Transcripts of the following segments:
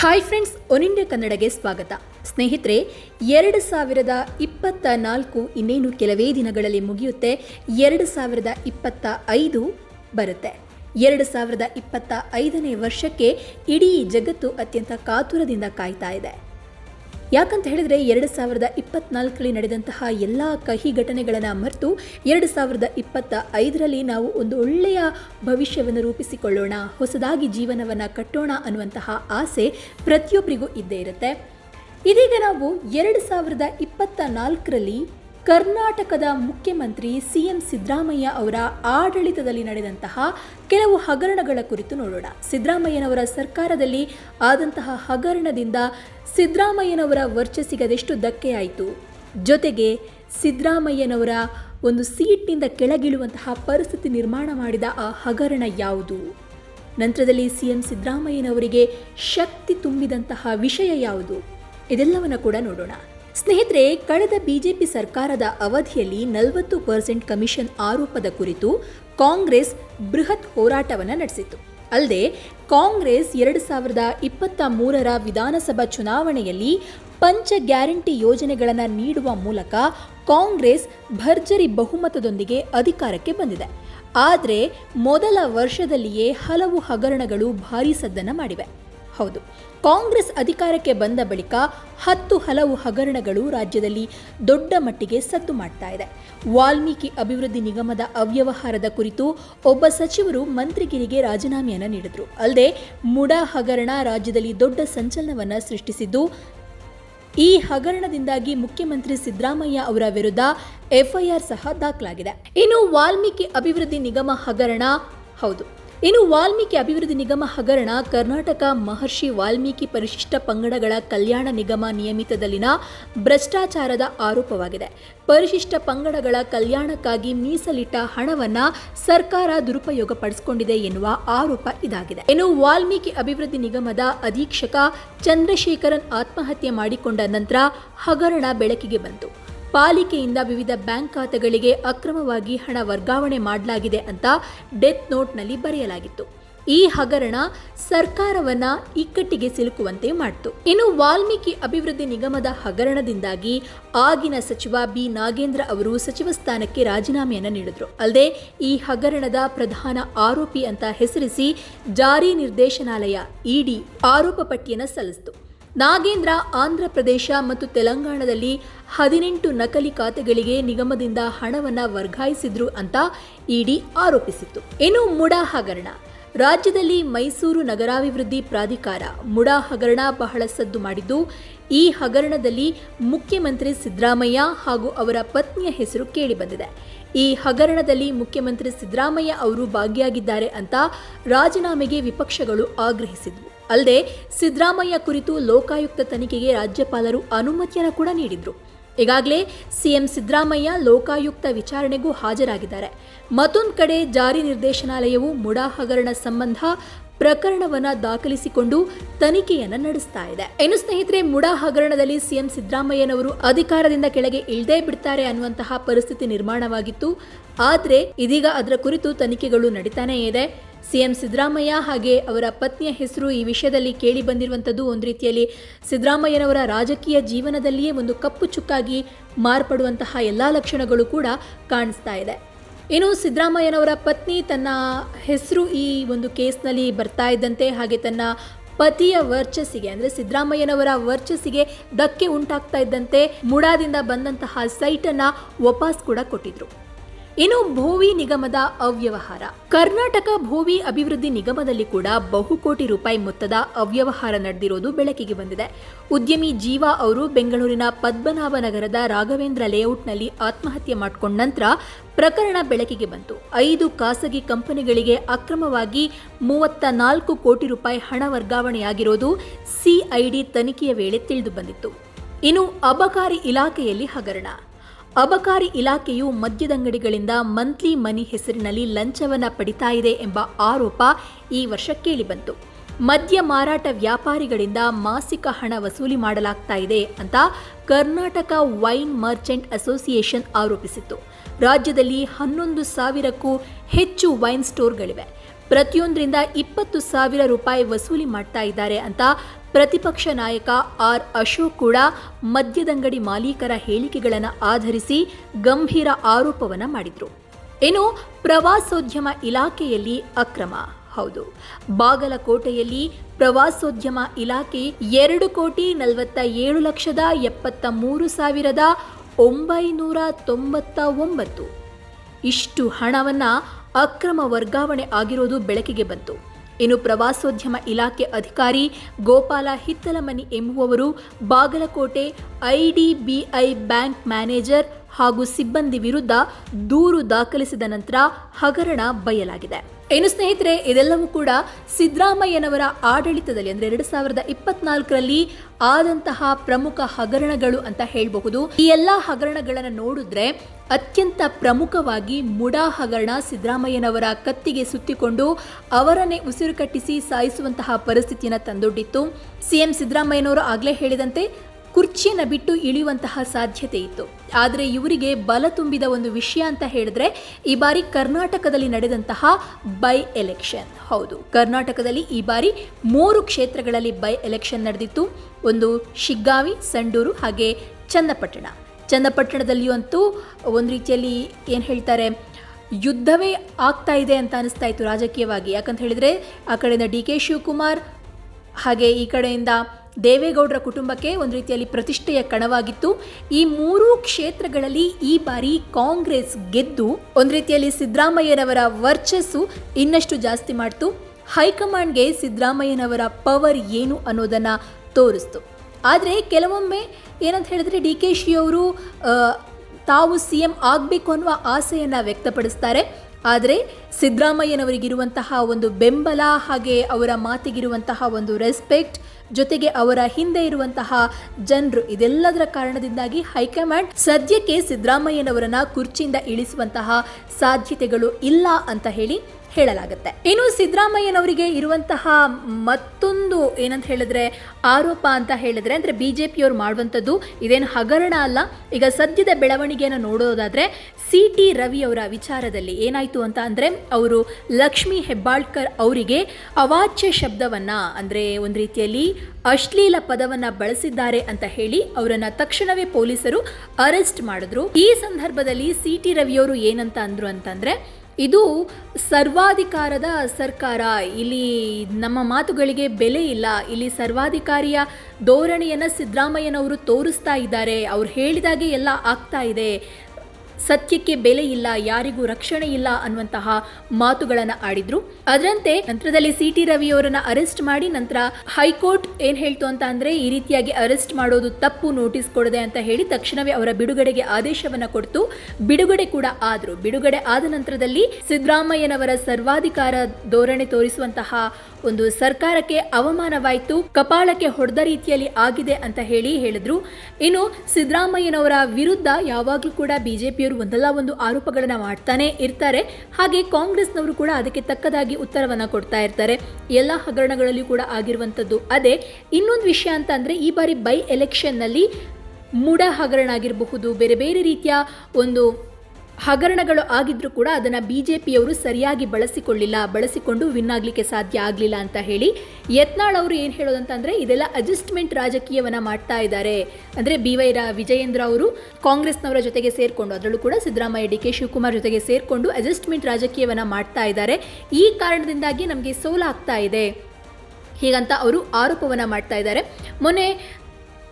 Hi friends One India ಕನ್ನಡಗೆ ಸ್ವಾಗತ ಸ್ನೇಹಿತರೆ ಎರಡು ಸಾವಿರದ ಇಪ್ಪತ್ತ ನಾಲ್ಕು ಇನ್ನೇನು ಕೆಲವೇ ದಿನಗಳಲ್ಲಿ ಮುಗಿಯುತ್ತೆ ಎರಡು ಸಾವಿರದ ಇಪ್ಪತ್ತ ಐದು ಬರುತ್ತೆ ಎರಡು ಸಾವಿರದ ಇಪ್ಪತ್ತ ಐದನೇ ವರ್ಷಕ್ಕೆ ಇಡೀ ಜಗತ್ತು ಅತ್ಯಂತ ಕಾತುರದಿಂದ ಕಾಯ್ತಾ ಇದೆ ಯಾಕಂತ ಹೇಳಿದ್ರೆ ಎರಡು ಸಾವಿರದ ಇಪ್ಪತ್ನಾಲ್ಕರಲ್ಲಿ ನಡೆದಂತಹ ಎಲ್ಲ ಕಹಿ ಘಟನೆಗಳನ್ನು ಮರೆತು ಎರಡು ಸಾವಿರದ ಇಪ್ಪತ್ತ ಐದರಲ್ಲಿ ನಾವು ಒಂದು ಒಳ್ಳೆಯ ಭವಿಷ್ಯವನ್ನು ರೂಪಿಸಿಕೊಳ್ಳೋಣ, ಹೊಸದಾಗಿ ಜೀವನವನ್ನು ಕಟ್ಟೋಣ ಅನ್ನುವಂತಹ ಆಸೆ ಪ್ರತಿಯೊಬ್ಬರಿಗೂ ಇದ್ದೇ ಇರುತ್ತೆ. ಇದೀಗ ನಾವು ಎರಡು ಸಾವಿರದ ಇಪ್ಪತ್ತ ನಾಲ್ಕರಲ್ಲಿ ಕರ್ನಾಟಕದ ಮುಖ್ಯಮಂತ್ರಿ ಸಿ ಎಂ ಸಿದ್ದರಾಮಯ್ಯ ಅವರ ಆಡಳಿತದಲ್ಲಿ ನಡೆದಂತಹ ಕೆಲವು ಹಗರಣಗಳ ಕುರಿತು ನೋಡೋಣ. ಸಿದ್ದರಾಮಯ್ಯನವರ ಸರ್ಕಾರದಲ್ಲಿ ಆದಂತಹ ಹಗರಣದಿಂದ ಸಿದ್ದರಾಮಯ್ಯನವರ ವರ್ಚಸ್ಸಿಗೆ ಅದೆಷ್ಟು ಧಕ್ಕೆಯಾಯಿತು. ಜೊತೆಗೆ ಸಿದ್ದರಾಮಯ್ಯನವರ ಒಂದು ಸೀಟ್ನಿಂದ ಕೆಳಗಿಳುವಂತಹ ಪರಿಸ್ಥಿತಿ ನಿರ್ಮಾಣ ಮಾಡಿದ ಆ ಹಗರಣ ಯಾವುದು? ನಂತರದಲ್ಲಿ ಸಿ ಎಂ ಸಿದ್ದರಾಮಯ್ಯನವರಿಗೆ ಶಕ್ತಿ ತುಂಬಿದಂತಹ ವಿಷಯ ಯಾವುದು? ಇದೆಲ್ಲವನ್ನು ಕೂಡ ನೋಡೋಣ. ಸ್ನೇಹಿತರೆ, ಕಳೆದ ಬಿಜೆಪಿ ಸರ್ಕಾರದ ಅವಧಿಯಲ್ಲಿ ನಲವತ್ತು ಪರ್ಸೆಂಟ್ ಕಮಿಷನ್ ಆರೋಪದ ಕುರಿತು ಕಾಂಗ್ರೆಸ್ ಬೃಹತ್ ಹೋರಾಟವನ್ನು ನಡೆಸಿತು ಅಲ್ಲದೆ, ಕಾಂಗ್ರೆಸ್ ಎರಡು ಸಾವಿರದ ಇಪ್ಪತ್ತ ಮೂರರ ವಿಧಾನಸಭಾ ಚುನಾವಣೆಯಲ್ಲಿ ಪಂಚ ಗ್ಯಾರಂಟಿ ಯೋಜನೆಗಳನ್ನು ನೀಡುವ ಮೂಲಕ ಕಾಂಗ್ರೆಸ್ ಭರ್ಜರಿ ಬಹುಮತದೊಂದಿಗೆ ಅಧಿಕಾರಕ್ಕೆ ಬಂದಿದೆ. ಆದರೆ, ಮೊದಲ ವರ್ಷದಲ್ಲಿಯೇ ಹಲವು ಹಗರಣಗಳು ಭಾರೀ ಸದ್ದನ್ನು ಮಾಡಿವೆ. ಹೌದು ಕಾಂಗ್ರೆಸ್ ಅಧಿಕಾರಕ್ಕೆ ಬಂದ ಬಳಿಕ ಹತ್ತು ಹಲವು ಹಗರಣಗಳು ರಾಜ್ಯದಲ್ಲಿ ದೊಡ್ಡ ಮಟ್ಟಿಗೆ ಸದ್ದು ಮಾಡ್ತಾ ಇದೆ. ವಾಲ್ಮೀಕಿ ಅಭಿವೃದ್ಧಿ ನಿಗಮದ ಅವ್ಯವಹಾರದ ಕುರಿತು ಒಬ್ಬ ಸಚಿವರು ಮಂತ್ರಿಗಿರಿಗೆ ರಾಜೀನಾಮೆಯನ್ನು ನೀಡಿದರು. ಅಲ್ಲದೆ ಮುಡ ಹಗರಣ ರಾಜ್ಯದಲ್ಲಿ ದೊಡ್ಡ ಸಂಚಲನವನ್ನು ಸೃಷ್ಟಿಸಿದ್ದು, ಈ ಹಗರಣದಿಂದಾಗಿ ಮುಖ್ಯಮಂತ್ರಿ ಸಿದ್ದರಾಮಯ್ಯ ಅವರ ವಿರುದ್ಧ ಎಫ್ಐಆರ್ ಸಹ ದಾಖಲಾಗಿದೆ. ಇನ್ನು ವಾಲ್ಮೀಕಿ ಅಭಿವೃದ್ಧಿ ನಿಗಮ ಹಗರಣ ಹೌದು. ಇನ್ನು ವಾಲ್ಮೀಕಿ ಅಭಿವೃದ್ಧಿ ನಿಗಮ ಹಗರಣ, ಕರ್ನಾಟಕ ಮಹರ್ಷಿ ವಾಲ್ಮೀಕಿ ಪರಿಶಿಷ್ಟ ಪಂಗಡಗಳ ಕಲ್ಯಾಣ ನಿಗಮ ನಿಯಮಿತದಲ್ಲಿನ ಭ್ರಷ್ಟಾಚಾರದ ಆರೋಪವಾಗಿದೆ. ಪರಿಶಿಷ್ಟ ಪಂಗಡಗಳ ಕಲ್ಯಾಣಕ್ಕಾಗಿ ಮೀಸಲಿಟ್ಟ ಹಣವನ್ನ ಸರ್ಕಾರ ದುರುಪಯೋಗ ಪಡಿಸಿಕೊಂಡಿದೆ ಎನ್ನುವ ಆರೋಪ ಇದಾಗಿದೆ. ಇನ್ನು ವಾಲ್ಮೀಕಿ ಅಭಿವೃದ್ಧಿ ನಿಗಮದ ಅಧೀಕ್ಷಕ ಚಂದ್ರಶೇಖರನ್ ಆತ್ಮಹತ್ಯೆ ಮಾಡಿಕೊಂಡ ನಂತರ ಹಗರಣ ಬೆಳಕಿಗೆ ಬಂತು. ಪಾಲಿಕೆಯಿಂದ ವಿವಿಧ ಬ್ಯಾಂಕ್ ಖಾತೆಗಳಿಗೆ ಅಕ್ರಮವಾಗಿ ಹಣ ವರ್ಗಾವಣೆ ಮಾಡಲಾಗಿದೆ ಅಂತ ಡೆತ್ ನೋಟ್ನಲ್ಲಿ ಬರೆಯಲಾಗಿತ್ತು. ಈ ಹಗರಣ ಸರ್ಕಾರವನ್ನ ಇಕ್ಕಟ್ಟಿಗೆ ಸಿಲುಕುವಂತೆ ಮಾಡಿತು. ಇನ್ನು ವಾಲ್ಮೀಕಿ ಅಭಿವೃದ್ಧಿ ನಿಗಮದ ಹಗರಣದಿಂದಾಗಿ ಆಗಿನ ಸಚಿವ ಬಿ. ನಾಗೇಂದ್ರ ಅವರು ಸಚಿವ ಸ್ಥಾನಕ್ಕೆ ರಾಜೀನಾಮೆಯನ್ನು ನೀಡಿದ್ರು. ಅಲ್ಲದೆ ಈ ಹಗರಣದ ಪ್ರಧಾನ ಆರೋಪಿ ಅಂತ ಹೆಸರಿಸಿ ಜಾರಿ ನಿರ್ದೇಶನಾಲಯ ಇಡಿ ಆರೋಪ ಪಟ್ಟಿಯನ್ನು ಸಲ್ಲಿಸಿತು. ನಾಗೇಂದ್ರ ಆಂಧ್ರ ಪ್ರದೇಶ ಮತ್ತು ತೆಲಂಗಾಣದಲ್ಲಿ ಹದಿನೆಂಟು ನಕಲಿ ಖಾತೆಗಳಿಗೆ ನಿಗಮದಿಂದ ಹಣವನ್ನು ವರ್ಗಾಯಿಸಿದ್ರು ಅಂತ ಇಡಿ ಆರೋಪಿಸಿತ್ತು. ಇನ್ನು ಮುಡಾ ಹಗರಣ. ರಾಜ್ಯದಲ್ಲಿ ಮೈಸೂರು ನಗರಾಭಿವೃದ್ಧಿ ಪ್ರಾಧಿಕಾರ ಮುಡಾ ಹಗರಣ ಬಹಳ ಸದ್ದು ಮಾಡಿದ್ದು, ಈ ಹಗರಣದಲ್ಲಿ ಮುಖ್ಯಮಂತ್ರಿ ಸಿದ್ದರಾಮಯ್ಯ ಹಾಗೂ ಅವರ ಪತ್ನಿಯ ಹೆಸರು ಕೇಳಿಬಂದಿದೆ. ಈ ಹಗರಣದಲ್ಲಿ ಮುಖ್ಯಮಂತ್ರಿ ಸಿದ್ದರಾಮಯ್ಯ ಅವರು ಭಾಗಿಯಾಗಿದ್ದಾರೆ ಅಂತ ರಾಜೀನಾಮೆಗೆ ವಿಪಕ್ಷಗಳು ಆಗ್ರಹಿಸಿದ್ವು. ಅಲ್ಲದೆ ಸಿದ್ದರಾಮಯ್ಯ ಕುರಿತು ಲೋಕಾಯುಕ್ತ ತನಿಖೆಗೆ ರಾಜ್ಯಪಾಲರು ಅನುಮತಿಯನ್ನು ಕೂಡ ನೀಡಿದ್ರು. ಈಗಾಗಲೇ ಸಿಎಂ ಸಿದ್ದರಾಮಯ್ಯ ಲೋಕಾಯುಕ್ತ ವಿಚಾರಣೆಗೂ ಹಾಜರಾಗಿದ್ದಾರೆ. ಮತ್ತೊಂದು ಕಡೆ ಜಾರಿ ನಿರ್ದೇಶನಾಲಯವು ಮುಡಾ ಹಗರಣ ಸಂಬಂಧ ಪ್ರಕರಣವನ್ನ ದಾಖಲಿಸಿಕೊಂಡು ತನಿಖೆಯನ್ನ ನಡೆಸ್ತಾ ಇದೆ. ಇನ್ನು ಸ್ನೇಹಿತರೆ ಮುಡಾ ಹಗರಣದಲ್ಲಿ ಸಿಎಂ ಸಿದ್ದರಾಮಯ್ಯನವರು ಅಧಿಕಾರದಿಂದ ಕೆಳಗೆ ಇಳ್ದೇ ಬಿಡ್ತಾರೆ ಅನ್ನುವಂತಹ ಪರಿಸ್ಥಿತಿ ನಿರ್ಮಾಣವಾಗಿತ್ತು. ಆದರೆ ಇದೀಗ ಅದರ ಕುರಿತು ತನಿಖೆಗಳು ನಡೀತಾನೇ ಇದೆ. ಸಿಎಂ ಸಿದ್ದರಾಮಯ್ಯ ಹಾಗೆ ಅವರ ಪತ್ನಿಯ ಹೆಸರು ಈ ವಿಷಯದಲ್ಲಿ ಕೇಳಿ ಬಂದಿರುವಂಥದ್ದು ಒಂದು ರೀತಿಯಲ್ಲಿ ಸಿದ್ದರಾಮಯ್ಯನವರ ರಾಜಕೀಯ ಜೀವನದಲ್ಲಿಯೇ ಒಂದು ಕಪ್ಪು ಚುಕ್ಕಾಗಿ ಮಾರ್ಪಡುವಂತಹ ಎಲ್ಲ ಲಕ್ಷಣಗಳು ಕೂಡ ಕಾಣಿಸ್ತಾ ಇದೆ. ಇನ್ನು ಸಿದ್ದರಾಮಯ್ಯನವರ ಪತ್ನಿ ತನ್ನ ಹೆಸರು ಈ ಒಂದು ಕೇಸ್ನಲ್ಲಿ ಬರ್ತಾ ಇದ್ದಂತೆ ಹಾಗೆ ತನ್ನ ಪತಿಯ ವರ್ಚಸ್ಸಿಗೆ, ಅಂದರೆ ಸಿದ್ದರಾಮಯ್ಯನವರ ವರ್ಚಸ್ಸಿಗೆ ಧಕ್ಕೆ ಉಂಟಾಗ್ತಾ ಇದ್ದಂತೆ ಮುಡಾದಿಂದ ಬಂದಂತಹ ಸೈಟನ್ನು ವಾಪಸ್ ಕೂಡ ಕೊಟ್ಟಿದ್ರು. ಇನ್ನು ಭೂವಿ ನಿಗಮದ ಅವ್ಯವಹಾರ. ಕರ್ನಾಟಕ ಭೂವಿ ಅಭಿವೃದ್ಧಿ ನಿಗಮದಲ್ಲಿ ಕೂಡ ಬಹುಕೋಟಿ ರೂಪಾಯಿ ಮೊತ್ತದ ಅವ್ಯವಹಾರ ನಡೆದಿರೋದು ಬೆಳಕಿಗೆ ಬಂದಿದೆ. ಉದ್ಯಮಿ ಜೀವಾ ಅವರು ಬೆಂಗಳೂರಿನ ಪದ್ಮನಾಭನಗರದ ರಾಘವೇಂದ್ರ ಲೇಔಟ್ನಲ್ಲಿ ಆತ್ಮಹತ್ಯೆ ಮಾಡಿಕೊಂಡ ನಂತರ ಪ್ರಕರಣ ಬೆಳಕಿಗೆ ಬಂತು. ಐದು ಖಾಸಗಿ ಕಂಪನಿಗಳಿಗೆ ಅಕ್ರಮವಾಗಿ ಮೂವತ್ತ ನಾಲ್ಕು ಕೋಟಿ ರೂಪಾಯಿ ಹಣ ವರ್ಗಾವಣೆಯಾಗಿರೋದು ಸಿಐಡಿ ತನಿಖೆಯ ವೇಳೆ ತಿಳಿದು ಬಂದಿತ್ತು. ಇನ್ನು ಅಬಕಾರಿ ಇಲಾಖೆಯಲ್ಲಿ ಹಗರಣ. ಅಬಕಾರಿ ಇಲಾಖೆಯು ಮದ್ಯದಂಗಡಿಗಳಿಂದ ಮಂತ್ಲಿ ಮನಿ ಹೆಸರಿನಲ್ಲಿ ಲಂಚವನ್ನ ಪಡಿತಾ ಇದೆ ಎಂಬ ಆರೋಪ ಈ ವರ್ಷ ಕೇಳಿಬಂತು. ಮದ್ಯ ಮಾರಾಟ ವ್ಯಾಪಾರಿಗಳಿಂದ ಮಾಸಿಕ ಹಣ ವಸೂಲಿ ಮಾಡಲಾಗ್ತಾ ಇದೆ ಅಂತ ಕರ್ನಾಟಕ ವೈನ್ ಮರ್ಚೆಂಟ್ ಅಸೋಸಿಯೇಷನ್ ಆರೋಪಿಸಿತ್ತು. ರಾಜ್ಯದಲ್ಲಿ ಹನ್ನೊಂದು ಸಾವಿರಕ್ಕೂ ಹೆಚ್ಚು ವೈನ್ ಸ್ಟೋರ್ಗಳಿವೆ. ಪ್ರತಿಯೊಂದರಿಂದ ಇಪ್ಪತ್ತು ಸಾವಿರ ರೂಪಾಯಿ ವಸೂಲಿ ಮಾಡ್ತಾ ಇದ್ದಾರೆ ಅಂತ ಪ್ರತಿಪಕ್ಷ ನಾಯಕ ಆರ್ ಅಶೋಕ್ ಕೂಡ ಮದ್ಯದಂಗಡಿ ಮಾಲೀಕರ ಹೇಳಿಕೆಗಳನ್ನು ಆಧರಿಸಿ ಗಂಭೀರ ಆರೋಪವನ್ನು ಮಾಡಿದರು. ಇನ್ನು ಪ್ರವಾಸೋದ್ಯಮ ಇಲಾಖೆಯಲ್ಲಿ ಅಕ್ರಮ. ಹೌದು. ಬಾಗಲಕೋಟೆಯಲ್ಲಿ ಪ್ರವಾಸೋದ್ಯಮ ಇಲಾಖೆ ಎರಡು ಕೋಟಿ ನಲವತ್ತ ಏಳು ಲಕ್ಷದ ಎಪ್ಪತ್ತ ಮೂರು ಸಾವಿರದ ಒಂಬೈನೂರ ತೊಂಬತ್ತ ಒಂಬತ್ತು ಇಷ್ಟು ಹಣವನ್ನ ಅಕ್ರಮ ವರ್ಗಾವಣೆ ಆಗಿರೋದು ಬೆಳಕಿಗೆ ಬಂತು. ಇನ್ನು ಪ್ರವಾಸೋದ್ಯಮ ಇಲಾಖೆ ಅಧಿಕಾರಿ ಗೋಪಾಲ ಹಿತ್ತಲಮನಿ ಎಂಬುವವರು ಬಾಗಲಕೋಟೆ ಐಡಿಬಿಐ ಬ್ಯಾಂಕ್ ಮ್ಯಾನೇಜರ್ ಹಾಗೂ ಸಿಬ್ಬಂದಿ ವಿರುದ್ಧ ದೂರು ದಾಖಲಿಸಿದ ನಂತರ ಹಗರಣ ಬಯಲಾಗಿದೆ. ಇನ್ನು ಸ್ನೇಹಿತರೆ, ಇದೆಲ್ಲವೂ ಕೂಡ ಸಿದ್ದರಾಮಯ್ಯನವರ ಆಡಳಿತದಲ್ಲಿ, ಅಂದ್ರೆ ಎರಡು ಸಾವಿರದ ಇಪ್ಪತ್ನಾಲ್ಕರಲ್ಲಿ ಆದಂತಹ ಪ್ರಮುಖ ಹಗರಣಗಳು ಅಂತ ಹೇಳಬಹುದು. ಈ ಎಲ್ಲ ಹಗರಣಗಳನ್ನು ನೋಡಿದ್ರೆ ಅತ್ಯಂತ ಪ್ರಮುಖವಾಗಿ ಮುಡಾ ಹಗರಣ ಸಿದ್ದರಾಮಯ್ಯನವರ ಕತ್ತಿಗೆ ಸುತ್ತಿಕೊಂಡು ಅವರನ್ನೇ ಉಸಿರು ಕಟ್ಟಿಸಿ ಸಾಯಿಸುವಂತಹ ಪರಿಸ್ಥಿತಿಯನ್ನು ತಂದೊಡ್ಡಿತ್ತು. ಸಿಎಂ ಸಿದ್ದರಾಮಯ್ಯನವರು ಆಗಲೇ ಹೇಳಿದಂತೆ ಕುರ್ಚಿಯನ್ನು ಬಿಟ್ಟು ಇಳಿಯುವಂತಹ ಸಾಧ್ಯತೆ ಇತ್ತು. ಆದರೆ ಇವರಿಗೆ ಬಲ ತುಂಬಿದ ಒಂದು ವಿಷಯ ಅಂತ ಹೇಳಿದ್ರೆ, ಈ ಬಾರಿ ಕರ್ನಾಟಕದಲ್ಲಿ ನಡೆದಂತಹ ಬೈ ಎಲೆಕ್ಷನ್. ಹೌದು, ಕರ್ನಾಟಕದಲ್ಲಿ ಈ ಬಾರಿ ಮೂರು ಕ್ಷೇತ್ರಗಳಲ್ಲಿ ಬೈ ಎಲೆಕ್ಷನ್ ನಡೆದಿತ್ತು. ಒಂದು ಶಿಗ್ಗಾವಿ, ಸಂಡೂರು ಹಾಗೆ ಚನ್ನಪಟ್ಟಣ. ಚನ್ನಪಟ್ಟಣದಲ್ಲಿಯೂ ಅಂತೂ ಒಂದು ರೀತಿಯಲ್ಲಿ ಏನು ಹೇಳ್ತಾರೆ, ಯುದ್ಧವೇ ಆಗ್ತಾ ಇದೆ ಅಂತ ಅನಿಸ್ತಾ ಇತ್ತು ರಾಜಕೀಯವಾಗಿ. ಯಾಕಂತ ಹೇಳಿದರೆ, ಆ ಕಡೆಯಿಂದ ಡಿ ಕೆ ಶಿವಕುಮಾರ್ ಹಾಗೆ ಈ ಕಡೆಯಿಂದ ದೇವೇಗೌಡರ ಕುಟುಂಬಕ್ಕೆ ಒಂದು ರೀತಿಯಲ್ಲಿ ಪ್ರತಿಷ್ಠೆಯ ಕಣವಾಗಿತ್ತು. ಈ ಮೂರೂ ಕ್ಷೇತ್ರಗಳಲ್ಲಿ ಈ ಬಾರಿ ಕಾಂಗ್ರೆಸ್ ಗೆದ್ದು ಒಂದು ರೀತಿಯಲ್ಲಿ ಸಿದ್ದರಾಮಯ್ಯನವರ ವರ್ಚಸ್ಸು ಇನ್ನಷ್ಟು ಜಾಸ್ತಿ ಮಾಡ್ತು. ಹೈಕಮಾಂಡ್ಗೆ ಸಿದ್ದರಾಮಯ್ಯನವರ ಪವರ್ ಏನು ಅನ್ನೋದನ್ನ ತೋರಿಸ್ತು. ಆದರೆ ಕೆಲವೊಮ್ಮೆ ಏನಂತ ಹೇಳಿದ್ರೆ ಡಿ ಕೆ ಶಿ ಅವರು ತಾವು ಸಿ ಎಂ ಆಗಬೇಕು ಅನ್ನುವ ಆಸೆಯನ್ನು ವ್ಯಕ್ತಪಡಿಸ್ತಾರೆ. ಆದರೆ ಸಿದ್ದರಾಮಯ್ಯನವರಿಗಿರುವಂತಹ ಒಂದು ಬೆಂಬಲ ಹಾಗೆ ಅವರ ಮಾತಿಗಿರುವಂತಹ ಒಂದು ರೆಸ್ಪೆಕ್ಟ್ ಜೊತೆಗೆ ಅವರ ಹಿಂದೆ ಇರುವಂತಹ ಜನರು ಇದೆಲ್ಲದರ ಕಾರಣದಿಂದಾಗಿ ಹೈಕಮಾಂಡ್ ಸದ್ಯಕ್ಕೆ ಸಿದ್ದರಾಮಯ್ಯನವರನ್ನ ಕುರ್ಚಿಯಿಂದ ಇಳಿಸುವಂತಹ ಸಾಧ್ಯತೆಗಳು ಇಲ್ಲ ಅಂತ ಹೇಳಿ ಹೇಳಲಾಗುತ್ತೆ. ಇನ್ನು ಸಿದ್ದರಾಮಯ್ಯನವರಿಗೆ ಇರುವಂತಹ ಮತ್ತೊಂದು ಏನಂತ ಹೇಳಿದ್ರೆ ಆರೋಪ ಅಂತ ಹೇಳಿದ್ರೆ ಅಂದ್ರೆ ಬಿಜೆಪಿಯವರು ಮಾಡುವಂಥದ್ದು ಇದೇನು ಹಗರಣ ಅಲ್ಲ. ಈಗ ಸದ್ಯದ ಬೆಳವಣಿಗೆಯನ್ನು ನೋಡೋದಾದ್ರೆ ಸಿ ಟಿ ರವಿ ಅವರ ವಿಚಾರದಲ್ಲಿ ಏನಾಯ್ತು ಅಂತ ಅಂದ್ರೆ ಅವರು ಲಕ್ಷ್ಮಿ ಹೆಬ್ಬಾಳ್ಕರ್ ಅವರಿಗೆ ಅವಾಚ್ಯ ಶಬ್ದವನ್ನ ಅಂದ್ರೆ ಒಂದು ರೀತಿಯಲ್ಲಿ ಅಶ್ಲೀಲ ಪದವನ್ನ ಬಳಸಿದ್ದಾರೆ ಅಂತ ಹೇಳಿ ಅವರನ್ನ ತಕ್ಷಣವೇ ಪೊಲೀಸರು ಅರೆಸ್ಟ್ ಮಾಡಿದ್ರು. ಈ ಸಂದರ್ಭದಲ್ಲಿ ಸಿ ಟಿ ರವಿಯವರು ಏನಂತ ಅಂದ್ರು ಅಂತಂದ್ರೆ, ಇದು ಸರ್ವಾಧಿಕಾರದ ಸರ್ಕಾರ. ಇಲ್ಲಿ ನಮ್ಮ ಮಾತುಗಳಿಗೆ ಬೆಲೆ ಇಲ್ಲ. ಇಲ್ಲಿ ಸರ್ವಾಧಿಕಾರಿಯ ಧೋರಣೆಯನ್ನು ಸಿದ್ದರಾಮಯ್ಯನವರು ತೋರಿಸ್ತಾ ಇದ್ದಾರೆ. ಅವ್ರು ಹೇಳಿದಾಗೆ ಎಲ್ಲ ಆಗ್ತಾ ಇದೆ. ಸತ್ಯಕ್ಕೆ ಬೆಲೆ ಇಲ್ಲ, ಯಾರಿಗೂ ರಕ್ಷಣೆ ಇಲ್ಲ ಅನ್ನುವಂತಹ ಮಾತುಗಳನ್ನು ಆಡಿದ್ರು. ಅದರಂತೆ ನಂತರದಲ್ಲಿ ಸಿ ಟಿ ರವಿಯವರನ್ನ ಅರೆಸ್ಟ್ ಮಾಡಿ ನಂತರ ಹೈಕೋರ್ಟ್ ಏನ್ ಹೇಳ್ತು ಅಂತ ಅಂದ್ರೆ, ಈ ರೀತಿಯಾಗಿ ಅರೆಸ್ಟ್ ಮಾಡೋದು ತಪ್ಪು, ನೋಟಿಸ್ ಕೊಡದೆ ಅಂತ ಹೇಳಿ ತಕ್ಷಣವೇ ಅವರ ಬಿಡುಗಡೆಗೆ ಆದೇಶವನ್ನ ಕೊಡ್ತು. ಬಿಡುಗಡೆ ಕೂಡ ಆದ್ರು. ಬಿಡುಗಡೆ ಆದ ನಂತರದಲ್ಲಿ ಸಿದ್ದರಾಮಯ್ಯನವರ ಸರ್ವಾಧಿಕಾರ ಧೋರಣೆ ತೋರಿಸುವಂತಹ ಒಂದು ಸರ್ಕಾರಕ್ಕೆ ಅವಮಾನವಾಯಿತು, ಕಪಾಳಕ್ಕೆ ಹೊಡೆದ ರೀತಿಯಲ್ಲಿ ಆಗಿದೆ ಅಂತ ಹೇಳಿ ಹೇಳಿದ್ರು. ಇನ್ನು ಸಿದ್ದರಾಮಯ್ಯನವರ ವಿರುದ್ಧ ಯಾವಾಗಲೂ ಕೂಡ ಬಿಜೆಪಿಯವರು ಒಂದಲ್ಲ ಒಂದು ಆರೋಪಗಳನ್ನು ಮಾಡ್ತಾನೆ ಇರ್ತಾರೆ. ಹಾಗೆ ಕಾಂಗ್ರೆಸ್ನವರು ಕೂಡ ಅದಕ್ಕೆ ತಕ್ಕದಾಗಿ ಉತ್ತರವನ್ನು ಕೊಡ್ತಾ ಇರ್ತಾರೆ. ಎಲ್ಲ ಹಗರಣಗಳಲ್ಲಿಯೂ ಕೂಡ ಆಗಿರುವಂಥದ್ದು ಅದೇ. ಇನ್ನೊಂದು ವಿಷಯ ಅಂತ ಅಂದರೆ ಈ ಬಾರಿ ಬೈ ಎಲೆಕ್ಷನ್ನಲ್ಲಿ ಮುಡ ಹಗರಣ ಆಗಿರಬಹುದು, ಬೇರೆ ಬೇರೆ ರೀತಿಯ ಒಂದು ಹಗರಣಗಳು ಆಗಿದ್ರೂ ಕೂಡ ಅದನ್ನು ಬಿ ಜೆ ಸರಿಯಾಗಿ ಬಳಸಿಕೊಳ್ಳಿಲ್ಲ, ಬಳಸಿಕೊಂಡು ವಿನ್ ಆಗಲಿಕ್ಕೆ ಸಾಧ್ಯ ಆಗಲಿಲ್ಲ ಅಂತ ಹೇಳಿ ಯತ್ನಾಳ್ ಅವರು ಏನು ಹೇಳೋದಂತಂದರೆ ಇದೆಲ್ಲ ಅಡ್ಜಸ್ಟ್ಮೆಂಟ್ ರಾಜಕೀಯವನ್ನು ಮಾಡ್ತಾ ಇದ್ದಾರೆ. ಅಂದರೆ ಬಿ ವೈ ರಾ ವಿಜಯೇಂದ್ರ ಅವರು ಕಾಂಗ್ರೆಸ್ನವರ ಜೊತೆಗೆ ಸೇರಿಕೊಂಡು, ಅದರಲ್ಲೂ ಕೂಡ ಸಿದ್ದರಾಮಯ್ಯ, ಡಿ ಕೆ ಶಿವಕುಮಾರ್ ಜೊತೆಗೆ ಸೇರಿಕೊಂಡು ಅಡ್ಜಸ್ಟ್ಮೆಂಟ್ ರಾಜಕೀಯವನ್ನು ಮಾಡ್ತಾ ಇದ್ದಾರೆ. ಈ ಕಾರಣದಿಂದಾಗಿ ನಮಗೆ ಸೋಲಾಗ್ತಾ ಇದೆ. ಹೀಗಂತ ಅವರು ಆರೋಪವನ್ನು ಮಾಡ್ತಾ ಇದ್ದಾರೆ. ಮೊನ್ನೆ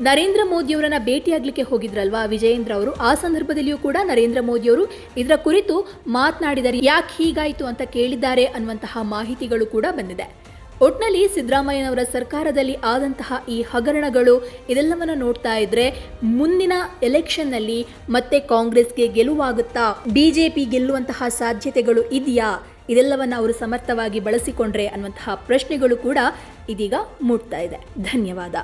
ನರೇಂದ್ರ ಮೋದಿಯವರನ್ನ ಭೇಟಿಯಾಗಲಿಕ್ಕೆ ಹೋಗಿದ್ರಲ್ವಾ ವಿಜಯೇಂದ್ರ ಅವರು? ಆ ಸಂದರ್ಭದಲ್ಲಿಯೂ ಕೂಡ ನರೇಂದ್ರ ಮೋದಿಯವರು ಇದರ ಕುರಿತು ಮಾತನಾಡಿದರೆ ಯಾಕೆ ಹೀಗಾಯಿತು ಅಂತ ಕೇಳಿದ್ದಾರೆ ಅನ್ನುವಂತಹ ಮಾಹಿತಿಗಳು ಕೂಡ ಬಂದಿದೆ. ಒಟ್ನಲ್ಲಿ ಸಿದ್ದರಾಮಯ್ಯನವರ ಸರ್ಕಾರದಲ್ಲಿ ಆದಂತಹ ಈ ಹಗರಣಗಳು ಇದೆಲ್ಲವನ್ನ ನೋಡ್ತಾ ಇದ್ರೆ ಮುಂದಿನ ಎಲೆಕ್ಷನ್ನಲ್ಲಿ ಮತ್ತೆ ಕಾಂಗ್ರೆಸ್ಗೆ ಗೆಲುವಾಗುತ್ತಾ ಬಿಜೆಪಿ ಗೆಲ್ಲುವಂತಹ ಸಾಧ್ಯತೆಗಳು ಇದೆಯಾ? ಇದೆಲ್ಲವನ್ನ ಅವರು ಸಮರ್ಥವಾಗಿ ಬಳಸಿಕೊಂಡ್ರೆ ಅನ್ನುವಂತಹ ಪ್ರಶ್ನೆಗಳು ಕೂಡ ಇದೀಗ ಮೂಡ್ತಾ ಇದೆ. ಧನ್ಯವಾದ.